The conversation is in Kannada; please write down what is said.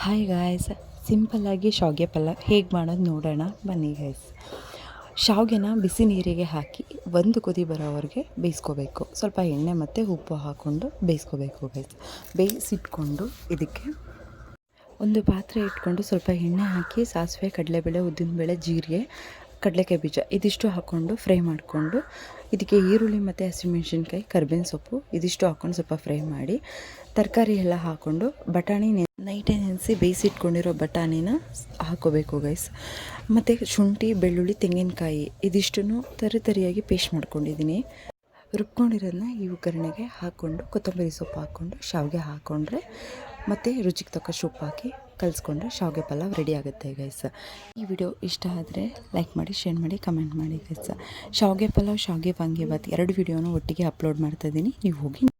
ಹಾಯ್ ಗಾಯ್ಸ್ ಸಿಂಪಲ್ಲಾಗಿ ಶಾವಿಗೆ ಪಲ್ಯ. ಹೇಗೆ ಮಾಡೋದು ನೋಡೋಣ. ಬನ್ನಿ ಗಾಯ್ಸ್ ಶಾವಿಗೆನ ಬಿಸಿ ನೀರಿಗೆ ಹಾಕಿ ಒಂದು ಕುದಿ ಬರೋವರೆಗೆ ಬೇಯಿಸ್ಕೋಬೇಕು. ಸ್ವಲ್ಪ ಎಣ್ಣೆ ಮತ್ತು ಉಪ್ಪು ಹಾಕ್ಕೊಂಡು ಬೇಯಿಸ್ಕೋಬೇಕು ಗೈಸ್ ಬೇಯಿಸಿಟ್ಕೊಂಡು ಇದಕ್ಕೆ ಒಂದು ಪಾತ್ರೆ ಇಟ್ಕೊಂಡು ಸ್ವಲ್ಪ ಎಣ್ಣೆ ಹಾಕಿ ಸಾಸಿವೆ, ಕಡಲೆಬೇಳೆ, ಉದ್ದಿನಬೇಳೆ, ಜೀರಿಗೆ, ಕಡಲೆಕಾಯಿ ಬೀಜ ಇದಿಷ್ಟು ಹಾಕ್ಕೊಂಡು ಫ್ರೈ ಮಾಡಿಕೊಂಡು ಇದಕ್ಕೆ ಈರುಳ್ಳಿ ಮತ್ತು ಹಸಿಮೆಣಸಿನ್ಕಾಯಿ, ಕರ್ಬೇವಿನ ಸೊಪ್ಪು ಇದಿಷ್ಟು ಹಾಕ್ಕೊಂಡು ಸ್ವಲ್ಪ ಫ್ರೈ ಮಾಡಿ ತರಕಾರಿ ಎಲ್ಲ ಹಾಕ್ಕೊಂಡು ಬಟಾಣಿ ನೈಟೇ ನೆನೆಸಿ ಬೇಯಿಸಿಟ್ಕೊಂಡಿರೋ ಬಟಾಣಿನ ಹಾಕೋಬೇಕು ಗೈಸ್ ಮತ್ತು ಶುಂಠಿ, ಬೆಳ್ಳುಳ್ಳಿ, ತೆಂಗಿನಕಾಯಿ ಇದಿಷ್ಟನ್ನು ತರಿ ತರಿಯಾಗಿ ಪೇಸ್ಟ್ ಮಾಡ್ಕೊಂಡಿದ್ದೀನಿ. ರುಬ್ಕೊಂಡಿರೋದನ್ನ ಈ ಒಗ್ಗರಣೆಗೆ ಹಾಕ್ಕೊಂಡು ಕೊತ್ತಂಬರಿ ಸೊಪ್ಪು ಹಾಕ್ಕೊಂಡು ಶಾವಿಗೆ ಹಾಕ್ಕೊಂಡ್ರೆ ಮತ್ತು ರುಚಿಗೆ ತಕ್ಕ ಸೊಪ್ಪು ಹಾಕಿ ಕಲಿಸ್ಕೊಂಡ್ರೆ ಶಾವಿಗೆ ಪಲಾವ್ ರೆಡಿ ಆಗುತ್ತೆ ಗೈಸ್ ಈ ವಿಡಿಯೋ ಇಷ್ಟ ಆದರೆ ಲೈಕ್ ಮಾಡಿ ಶೇರ್ ಮಾಡಿ ಕಮೆಂಟ್ ಮಾಡಿ ಗೈಸ್ ಶಾವಿಗೆ ಪಲಾವ್, ಶಾವಿಗೆ ವಾಂಗಿಬಾತ್ ಎರಡು ವಿಡಿಯೋನ ಒಟ್ಟಿಗೆ ಅಪ್ಲೋಡ್ ಮಾಡ್ತಾ ಇದ್ದೀನಿ. ನೀವು ಹೋಗಿ